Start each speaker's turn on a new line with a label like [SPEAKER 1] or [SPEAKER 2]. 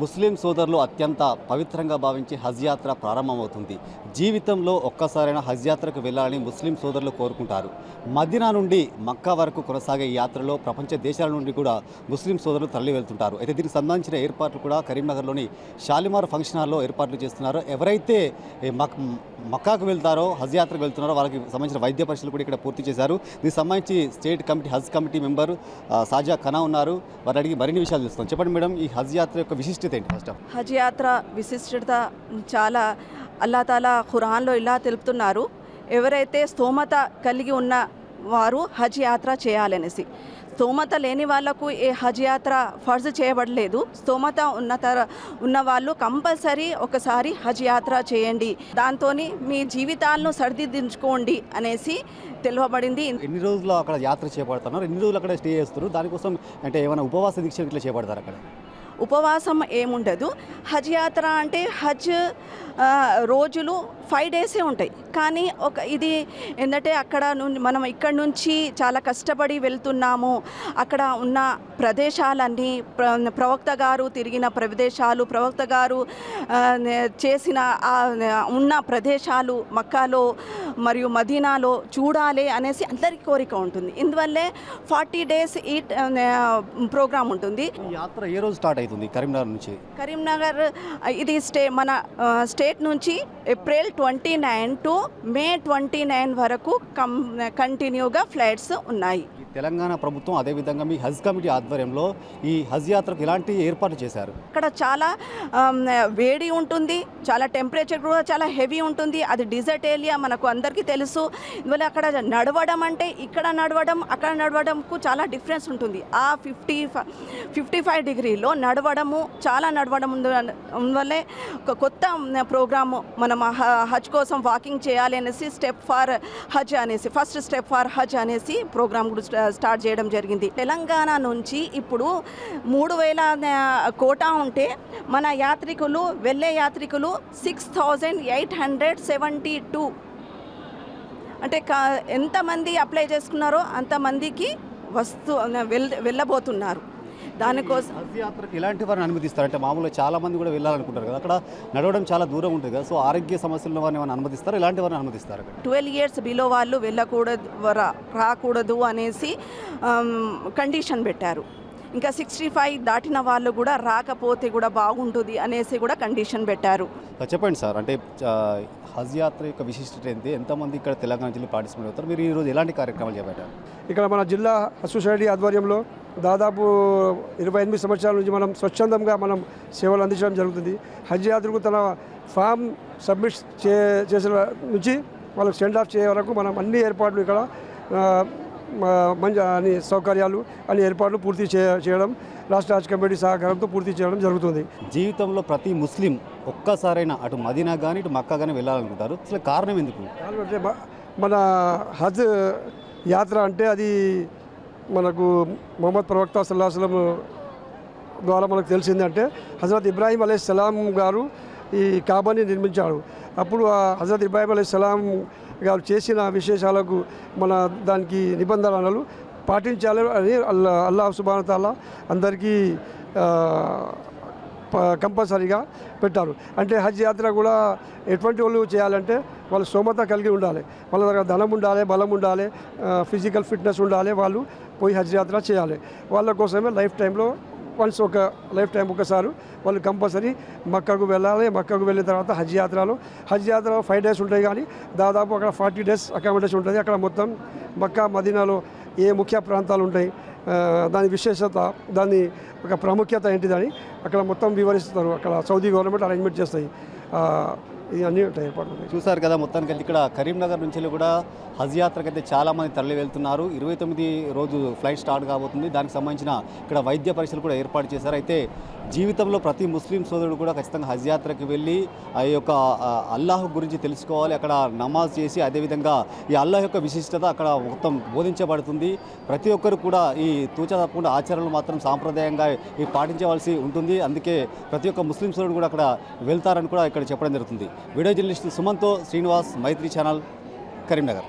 [SPEAKER 1] ముస్లిం సోదరులు అత్యంత పవిత్రంగా భావించే హజ్ యాత్ర ప్రారంభమవుతుంది. జీవితంలో ఒక్కసారైనా హజ్ యాత్రకు వెళ్ళాలని ముస్లిం సోదరులు కోరుకుంటారు. మదీనా నుండి మక్కా వరకు కొనసాగే ఈ యాత్రలో ప్రపంచ దేశాల నుండి కూడా ముస్లిం సోదరులు తరలి వెళ్తుంటారు. అయితే దీనికి సంబంధించిన ఏర్పాట్లు కూడా కరీంనగర్లోని షాలిమార్ ఫంక్షన్ హాల్లో ఏర్పాట్లు చేస్తున్నారు. ఎవరైతే మక్ మక్కాకు వెళ్తారో హజ్ యాత్రకు వెళ్తున్నారో వాళ్ళకి సంబంధించిన వైద్య పరీక్షలు కూడా ఇక్కడ పూర్తి చేశారు. దీనికి సంబంధించి state committee Haj committee member సాజా ఖనా ఉన్నారు. వారు అడిగి మరిన్ని విషయాలు తెలుస్తాం చెప్పండి మేడం ఈ హజ్ యాత్ర యొక్క విశిష్ట విశిష్టత ఏంటి ఫస్ట్ ఆఫ్
[SPEAKER 2] హజ్ యాత్ర విశిష్టత చాలా అల్లా తాలా ఖురాన్లో ఇలా తెలుపుతున్నారు. ఎవరైతే స్తోమత కలిగి ఉన్న వారు హజ్ యాత్ర చేయాలనేసి. స్తోమత లేని వాళ్ళకు ఏ హజ్ యాత్ర ఫర్జ్ చేయబడలేదు. స్తోమత ఉన్న తర ఉన్న వాళ్ళు కంపల్సరీ ఒకసారి హజ్ యాత్ర చేయండి. దాంతో మీ జీవితాలను సరిదిద్దించుకోండి అనేసి తెలుపబడింది
[SPEAKER 1] ఎన్ని రోజులు అక్కడ యాత్ర చేపడుతున్నారు ఎన్ని రోజులు అక్కడ స్టే చేస్తారు? దానికోసం అంటే ఏమైనా ఉపవాస దీక్ష ఇట్లా చేపడతారు అక్కడ?
[SPEAKER 2] ఉపవాసం ఏముండదు. హజ్ యాత్ర అంటే హజ్ రోజులు ఫైవ్ డేసే ఉంటాయి. కానీ ఒక ఇది ఏంటంటే అక్కడ మనం ఇక్కడ నుంచి చాలా కష్టపడి వెళ్తున్నాము. అక్కడ ఉన్న ప్రదేశాలన్నీ ప్ర- ప్రవక్త గారు తిరిగిన ప్రదేశాలు ప్రవక్త గారు చేసిన ఉన్న ప్రదేశాలు మక్కాలో మరియు మదీనాలో చూడాలి అనేసి అందరికీ కోరిక ఉంటుంది. ఇందువల్లే ఫార్టీ డేస్ ఈ ప్రోగ్రామ్ ఉంటుంది.
[SPEAKER 1] యాత్ర ఏ రోజు స్టార్ట్ అవుతుంది? కరీంనగర్ నుంచి?
[SPEAKER 2] కరీంనగర్ ఇది స్టే మన స్టేట్ నుంచి April twenty nine to May twenty nine వరకు కం కంటిన్యూగా ఫ్లైట్స్ ఉన్నాయి.
[SPEAKER 1] తెలంగాణ ప్రభుత్వం అదేవిధంగా మీ హజ్ కమిటీ ఆధ్వర్యంలో ఈ హజ్ యాత్రకు ఎలాంటి ఏర్పాట్లు చేశారు?
[SPEAKER 2] అక్కడ చాలా వేడి ఉంటుంది చాలా టెంపరేచర్ కూడా చాలా హెవీ ఉంటుంది అది డిజర్ట్ ఏరియా మనకు అందరికీ తెలుసు. ఇవాళ అక్కడ నడవడం అంటే ఇక్కడ నడవడం అక్కడ నడవడంకు చాలా డిఫరెన్స్ ఉంటుంది. ఆ ఫిఫ్టీ ఫిఫ్టీ ఫైవ్ డిగ్రీలో నడవడము చాలా నడవడం వల్లే ఒక కొత్త ప్రోగ్రాము మనం హజ్ కోసం వాకింగ్ చేయాలి అనేసి స్టెప్ ఫార్ హజ్ అనేసి ఫస్ట్ స్టెప్ ఫార్ హజ్ అనేసి ప్రోగ్రామ్ కూడా స్టార్ట్ చేయడం జరిగింది. తెలంగాణ నుంచి ఇప్పుడు మూడు వేల కోటా ఉంటే మన యాత్రికులు వెళ్ళే యాత్రికులు six thousand eight hundred seventy two అంటే కా- ఎంతమంది అప్లై చేసుకున్నారో అంతమందికి వస్తు వెళ్ వెళ్ళబోతున్నారు. దానికోసం
[SPEAKER 1] హజ్ యాత్రకు ఎలాంటి వారిని అనుమతిస్తారు? అంటే మామూలుగా చాలా మంది కూడా వెళ్ళాలనుకుంటారు కదా. అక్కడ నడవడం చాలా దూరం ఉంటుంది కదా. సో ఆరోగ్య సమస్యల వారిని ఏమైనా అనుమతిస్తారు? ఎలాంటి వారిని అనుమతిస్తారు
[SPEAKER 2] ట్వెల్వ్ ఇయర్స్ బిలో వాళ్ళు వెళ్ళకూడదు రా- రాకూడదు అనేసి కండిషన్ పెట్టారు. ఇంకా సిక్స్టీ ఫైవ్ దాటిన వాళ్ళు కూడా రాకపోతే కూడా బాగుంటుంది అనేసి కూడా కండిషన్ పెట్టారు.
[SPEAKER 1] చెప్పండి సార్. అంటే హజ్ యాత్ర యొక్క విశిష్టత ఏంటి? ఎంతమంది ఇక్కడ తెలంగాణ జిల్లా పార్టిసిపేట్ అవుతారు? మీరు ఈరోజు ఎలాంటి కార్యక్రమాలు చేపట్టారు?
[SPEAKER 3] ఇక్కడ మన జిల్లా సొసైటీ ఆధ్వర్యంలో దాదాపు ఇరవై ఎనిమిది సంవత్సరాల నుంచి మనం స్వచ్ఛందంగా మనం సేవలు అందించడం జరుగుతుంది. హజ్ యాత్రకు తన ఫామ్ సబ్మిట్ చే చేసిన నుంచి వాళ్ళకి సెండ్ ఆఫ్ చేయ వరకు మనం అన్ని ఏర్పాట్లు ఇక్కడ మంచి అన్ని సౌకర్యాలు అన్ని ఏర్పాట్లు పూర్తి చేయడం రాష్ట్ర హజ్ కమిటీ సహకారంతో పూర్తి చేయడం జరుగుతుంది.
[SPEAKER 1] జీవితంలో ప్రతి ముస్లిం ఒక్కసారైనా అటు మదీనా కానీ ఇటు మక్కా కానీ వెళ్ళాలనుకుంటారు. అసలు కారణం ఎందుకు?
[SPEAKER 3] మన హజ్ యాత్ర అంటే అది మనకు మొహమ్మద్ ప్రవక్త సల్లాహసలం ద్వారా మనకు తెలిసిందంటే హజరత్ ఇబ్రాహీం అలీ సలాం గారు ఈ కాబాని నిర్మించాడు. అప్పుడు ఆ హజరత్ ఇబ్రాహీం అలీ సలాం గారు చేసిన విశేషాలకు మన దానికి నిబంధనలు పాటించాలి అని అల్లా అల్లాహ్ సుబాన్ తాలా అందరికీ కంపల్సరీగా పెట్టారు. అంటే హజ్ యాత్ర కూడా ఎటువంటి వాళ్ళు చేయాలంటే వాళ్ళు సోమత కలిగి ఉండాలి. వాళ్ళ దగ్గర ధనం ఉండాలి బలం ఉండాలి ఫిజికల్ ఫిట్నెస్ ఉండాలి వాళ్ళు పోయి హజ్ యాత్ర చేయాలి. వాళ్ళ కోసమే లైఫ్ టైంలో వన్స్ ఒక లైఫ్ టైం ఒకసారి వాళ్ళు కంపల్సరీ మక్కకు వెళ్ళాలి. మక్కకు వెళ్ళిన తర్వాత హజ్ యాత్రలో హజ్ యాత్ర ఫైవ్ డేస్ ఉంటాయి కానీ దాదాపు అక్కడ ఫార్టీ డేస్ అకామిడేషన్ ఉంటుంది. అక్కడ మొత్తం మక్కా మదీనాలో ఏ ముఖ్య ప్రాంతాలు ఉంటాయి? దాని విశేషత దాని ఒక ప్రాముఖ్యత ఏంటిదని అక్కడ మొత్తం వివరిస్తారు. అక్కడ సౌదీ గవర్నమెంట్ అరేంజ్మెంట్ చేస్తాయి. ఇది ఇవన్నీ ఉంటాయి ఏర్పాట్లు
[SPEAKER 1] చూసారు కదా మొత్తానికి ఇక్కడ కరీంనగర్ నుంచి కూడా హజ్ యాత్రకు అయితే చాలా మంది తరలి వెళ్తున్నారు ఇరవై తొమ్మిది రోజు ఫ్లైట్ స్టార్ట్ కాబోతుంది. దానికి సంబంధించిన ఇక్కడ వైద్య పరీక్షలు కూడా ఏర్పాటు చేశారు. అయితే జీవితంలో ప్రతి ముస్లిం సోదరుడు కూడా ఖచ్చితంగా హజ్ యాత్రకి వెళ్ళి ఆ యొక్క అల్లాహ్ గురించి తెలుసుకోవాలి. అక్కడ నమాజ్ చేసి అదేవిధంగా ఈ అల్లాహ్ యొక్క విశిష్టత అక్కడ మొత్తం బోధించబడుతుంది. ప్రతి ఒక్కరు కూడా ఈ తూచ తప్పకుండా ఆచరణలు మాత్రం సాంప్రదాయంగా ఈ పాటించవలసి ఉంటుంది. అందుకే ప్రతి ఒక్క ముస్లిం సోదరుడు కూడా అక్కడ వెళ్తారని కూడా ఇక్కడ చెప్పడం జరుగుతుంది. Video journalist Sumanth Srinivas Maitri channel Karimnagar.